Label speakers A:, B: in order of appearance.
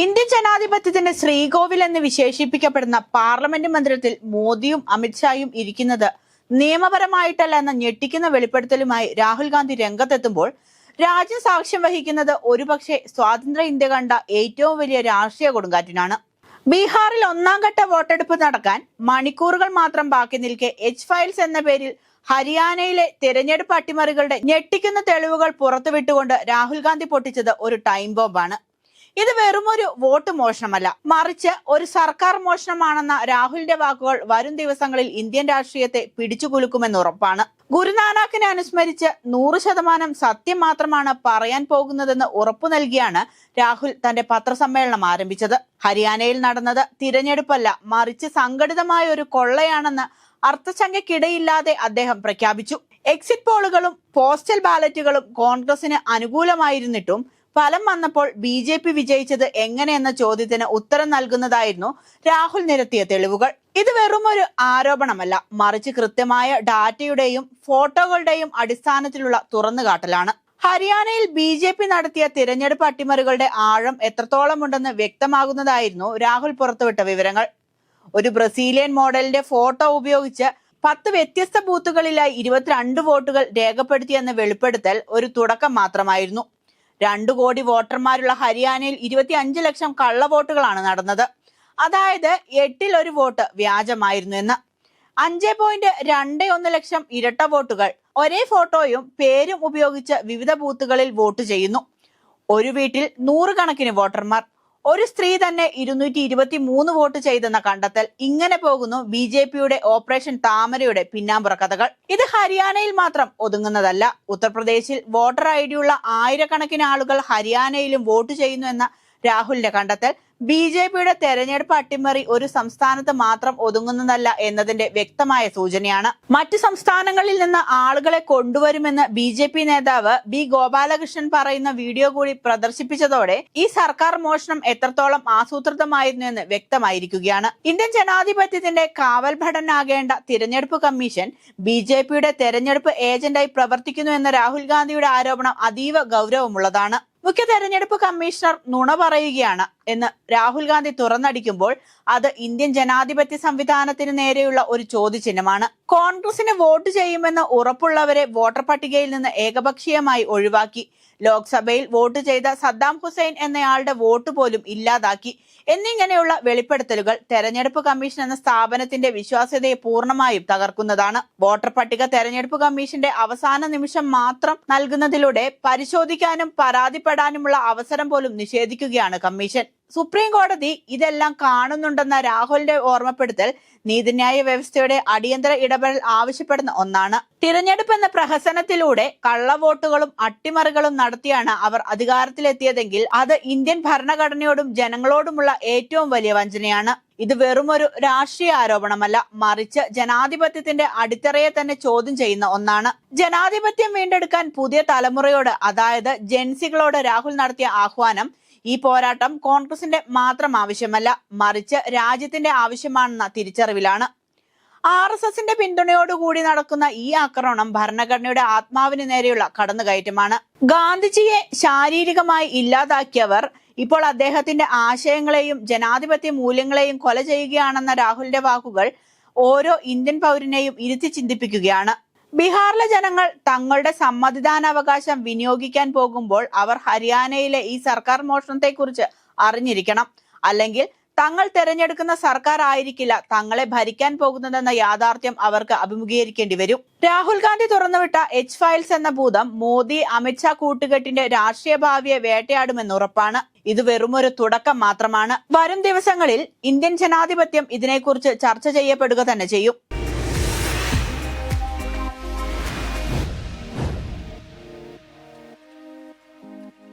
A: Indian ജനാധിപത്യത്തിന്റെ ശ്രീകോവിൽ എന്ന് വിശേഷിപ്പിക്കപ്പെടുന്ന പാർലമെന്റ് മന്ദിരത്തിൽ മോദിയും അമിത്ഷായും ഇരിക്കുന്നത് നിയമപരമായിട്ടല്ല എന്ന ഞെട്ടിക്കുന്ന വെളിപ്പെടുത്തലുമായി രാഹുൽ ഗാന്ധി രംഗത്തെത്തുമ്പോൾ രാജ്യം സാക്ഷ്യം വഹിക്കുന്നത് ഒരുപക്ഷെ സ്വാതന്ത്ര്യ ഇന്ത്യ കണ്ട ഏറ്റവും വലിയ രാഷ്ട്രീയ കൊടുങ്കാറ്റിനാണ്. ബീഹാറിൽ ഒന്നാം ഘട്ട വോട്ടെടുപ്പ് നടക്കാൻ മണിക്കൂറുകൾ മാത്രം ബാക്കി നിൽക്കെ എച്ച് ഫയൽസ് എന്ന പേരിൽ ഹരിയാനയിലെ തെരഞ്ഞെടുപ്പ് അട്ടിമറികളുടെ ഞെട്ടിക്കുന്ന തെളിവുകൾ പുറത്തുവിട്ടുകൊണ്ട് രാഹുൽ ഗാന്ധി പൊട്ടിച്ചത് ഒരു ടൈം ബോംബാണ്. ഇത് ഒരു വോട്ട് മോഷണമല്ല. മറിച്ച് ഒരു സർക്കാർ മോഷണമാണെന്ന രാഹുലിന്റെ വാക്കുകൾ വരും ദിവസങ്ങളിൽ ഇന്ത്യൻ രാഷ്ട്രീയത്തെ പിടിച്ചുകുലുക്കുമെന്ന് ഉറപ്പാണ്. ഗുരുനാനാക്കിനെ അനുസ്മരിച്ച് നൂറ് ശതമാനം സത്യം മാത്രമാണ് പറയാൻ പോകുന്നതെന്ന് ഉറപ്പു നൽകിയാണ് രാഹുൽ തന്റെ പത്രസമ്മേളനം ആരംഭിച്ചത്. ഹരിയാനയിൽ നടന്നത് തിരഞ്ഞെടുപ്പല്ല മറിച്ച് സംഘടിതമായ ഒരു കൊള്ളയാണെന്ന് അർത്ഥശങ്കയ്ക്കിടയില്ലാതെ അദ്ദേഹം പ്രഖ്യാപിച്ചു. എക്സിറ്റ് പോളുകളും പോസ്റ്റൽ ബാലറ്റുകളും കോൺഗ്രസിന് അനുകൂലമായിരുന്നിട്ടും ഫലം വന്നപ്പോൾ ബി ജെ പി വിജയിച്ചത് എങ്ങനെയെന്ന ചോദ്യത്തിന് ഉത്തരം നൽകുന്നതായിരുന്നു രാഹുൽ നിരത്തിയ തെളിവുകൾ. ഇത് വെറും ഒരു ആരോപണമല്ല. മറിച്ച് കൃത്യമായ ഡാറ്റയുടെയും ഫോട്ടോകളുടെയും അടിസ്ഥാനത്തിലുള്ള തുറന്നുകാട്ടലാണ്. ഹരിയാനയിൽ ബി ജെ പി നടത്തിയ തിരഞ്ഞെടുപ്പ് അട്ടിമറികളുടെ ആഴം എത്രത്തോളമുണ്ടെന്ന് വ്യക്തമാകുന്നതായിരുന്നു രാഹുൽ പുറത്തുവിട്ട വിവരങ്ങൾ. ഒരു ബ്രസീലിയൻ മോഡലിന്റെ ഫോട്ടോ ഉപയോഗിച്ച് പത്ത് വ്യത്യസ്ത ബൂത്തുകളിലായി ഇരുപത്തിരണ്ട് വോട്ടുകൾ രേഖപ്പെടുത്തിയെന്ന വെളിപ്പെടുത്തൽ ഒരു തുടക്കം മാത്രമായിരുന്നു. രണ്ടു കോടി വോട്ടർമാരുള്ള ഹരിയാനയിൽ ഇരുപത്തി അഞ്ച് ലക്ഷം കള്ളവോട്ടുകളാണ് നടന്നത്. അതായത് എട്ടിൽ ഒരു വോട്ട് വ്യാജമായിരുന്നു എന്ന്. അഞ്ച് പോയിന്റ് രണ്ട് ഒന്ന് ലക്ഷം ഇരട്ട വോട്ടുകൾ. ഒരേ ഫോട്ടോയും പേരും ഉപയോഗിച്ച് വിവിധ ബൂത്തുകളിൽ വോട്ട് ചെയ്യുന്നു. ഒരു വീട്ടിൽ നൂറുകണക്കിന് വോട്ടർമാർ. ഒരു സ്ത്രീ തന്നെ ഇരുന്നൂറ്റി ഇരുപത്തി മൂന്ന് വോട്ട് ചെയ്തെന്ന കണ്ടെത്തൽ ഇങ്ങനെ പോകുന്നു ബി ജെ പിയുടെ ഓപ്പറേഷൻ താമരയുടെ പിന്നാമ്പുറ കഥകൾ. ഇത് ഹരിയാനയിൽ മാത്രം ഒതുങ്ങുന്നതല്ല. ഉത്തർപ്രദേശിൽ വോട്ടർ ഐ ഡിയുള്ള ആയിരക്കണക്കിന് ആളുകൾ ഹരിയാനയിലും വോട്ട് ചെയ്യുന്നു എന്ന രാഹുലിന്റെ കണ്ടെത്തൽ ബി ജെ പിയുടെ തെരഞ്ഞെടുപ്പ് അട്ടിമറി ഒരു സംസ്ഥാനത്ത് മാത്രം ഒതുങ്ങുന്നതല്ല എന്നതിന്റെ വ്യക്തമായ സൂചനയാണ്. മറ്റു സംസ്ഥാനങ്ങളിൽ നിന്ന് ആളുകളെ കൊണ്ടുവരുമെന്ന് ബി ജെ പി നേതാവ് ബി ഗോപാലകൃഷ്ണൻ പറയുന്ന വീഡിയോ കൂടി പ്രദർശിപ്പിച്ചതോടെ ഈ സർക്കാർ മോഷണം എത്രത്തോളം ആസൂത്രിതമായിരുന്നു എന്ന് വ്യക്തമായിരിക്കുകയാണ്. ഇന്ത്യൻ ജനാധിപത്യത്തിന്റെ കാവൽ ഭടനാകേണ്ട തിരഞ്ഞെടുപ്പ് കമ്മീഷൻ ബി ജെ പിയുടെ തെരഞ്ഞെടുപ്പ് ഏജന്റായി പ്രവർത്തിക്കുന്നു എന്ന രാഹുൽ ഗാന്ധിയുടെ ആരോപണം അതീവ ഗൗരവമുള്ളതാണ്. മുഖ്യ തെരഞ്ഞെടുപ്പ് കമ്മീഷണർ നുണ പറയുകയാണ്. എന്ന് രാഹുൽ ഗാന്ധി തുറന്നടിക്കുമ്പോൾ അത് ഇന്ത്യൻ ജനാധിപത്യ സംവിധാനത്തിന് നേരെയുള്ള ഒരു ചോദ്യചിഹ്നമാണ്. കോൺഗ്രസിന് വോട്ട് ചെയ്യുമെന്ന് ഉറപ്പുള്ളവരെ വോട്ടർ പട്ടികയിൽ നിന്ന് ഏകപക്ഷീയമായി ഒഴിവാക്കി. ലോക്സഭയിൽ വോട്ട് ചെയ്ത സദ്ദാം ഹുസൈൻ എന്നയാളുടെ വോട്ട് പോലും ഇല്ലാതാക്കി. എന്നിങ്ങനെയുള്ള വെളിപ്പെടുത്തലുകൾ തെരഞ്ഞെടുപ്പ് കമ്മീഷൻ എന്ന സ്ഥാപനത്തിന്റെ വിശ്വാസ്യതയെ പൂർണമായും തകർക്കുന്നതാണ്. വോട്ടർ പട്ടിക തെരഞ്ഞെടുപ്പ് കമ്മീഷന്റെ അവസാന നിമിഷം മാത്രം നൽകുന്നതിലൂടെ പരിശോധിക്കാനും പരാതിപ്പെടാനുമുള്ള അവസരം പോലും നിഷേധിക്കുകയാണ് കമ്മീഷൻ. സുപ്രീം കോടതി ഇതെല്ലാം കാണുന്നുണ്ടെന്ന രാഹുലിന്റെ ഓർമ്മപ്പെടുത്തൽ നീതിന്യായ വ്യവസ്ഥയുടെ അടിയന്തര ഇടപെടൽ ആവശ്യപ്പെടുന്ന ഒന്നാണ്. തിരഞ്ഞെടുപ്പ് എന്ന പ്രഹസനത്തിലൂടെ കള്ളവോട്ടുകളും അട്ടിമറികളും നടത്തിയാണ് അവർ അധികാരത്തിലെത്തിയതെങ്കിൽ അത് ഇന്ത്യൻ ഭരണഘടനയോടും ജനങ്ങളോടുമുള്ള ഏറ്റവും വലിയ വഞ്ചനയാണ്. ഇത് വെറുമൊരു രാഷ്ട്രീയ ആരോപണമല്ല മറിച്ച് ജനാധിപത്യത്തിന്റെ അടിത്തറയെ തന്നെ ചോദ്യം ചെയ്യുന്ന ഒന്നാണ്. ജനാധിപത്യം വീണ്ടെടുക്കാൻ പുതിയ തലമുറയോട് അതായത് ജെൻസികളോട് രാഹുൽ നടത്തിയ ആഹ്വാനം ഈ പോരാട്ടം കോൺഗ്രസിന്റെ മാത്രം ആവശ്യമല്ല മറിച്ച് രാജ്യത്തിന്റെ ആവശ്യമാണെന്ന തിരിച്ചറിവിലാണ്. ആർ എസ് എസിന്റെ പിന്തുണയോടുകൂടി നടക്കുന്ന ഈ ആക്രമണം ഭരണഘടനയുടെ ആത്മാവിന് നേരെയുള്ള കടന്നുകയറ്റമാണ്. ഗാന്ധിജിയെ ശാരീരികമായി ഇല്ലാതാക്കിയവർ ഇപ്പോൾ അദ്ദേഹത്തിന്റെ ആശയങ്ങളെയും ജനാധിപത്യ മൂല്യങ്ങളെയും കൊല ചെയ്യുകയാണെന്ന രാഹുലിന്റെ വാക്കുകൾ ഓരോ ഇന്ത്യൻ പൗരനെയും ഇരുത്തി ചിന്തിപ്പിക്കുകയാണ്. ബീഹാറിലെ ജനങ്ങൾ തങ്ങളുടെ സമ്മതിദാനാവകാശം വിനിയോഗിക്കാൻ പോകുമ്പോൾ അവർ ഹരിയാനയിലെ ഈ സർക്കാർ മോഷണത്തെക്കുറിച്ച് അറിഞ്ഞിരിക്കണം. അല്ലെങ്കിൽ തങ്ങൾ തെരഞ്ഞെടുക്കുന്ന സർക്കാർ ആയിരിക്കില്ല തങ്ങളെ ഭരിക്കാൻ പോകുന്നതെന്ന യാഥാർത്ഥ്യം അവർക്ക് അഭിമുഖീകരിക്കേണ്ടി വരും. രാഹുൽ ഗാന്ധി തുറന്നുവിട്ട എച്ച് ഫയൽസ് എന്ന ഭൂതം മോദി അമിത്ഷാ കൂട്ടുകെട്ടിന്റെ രാഷ്ട്രീയ ഭാവിയെ വേട്ടയാടുമെന്ന് ഉറപ്പാണ്. ഇത് വെറുമൊരു തുടക്കം മാത്രമാണ്. വരും ദിവസങ്ങളിൽ ഇന്ത്യൻ ജനാധിപത്യം ഇതിനെക്കുറിച്ച് ചർച്ച ചെയ്യപ്പെടുക തന്നെ ചെയ്യും.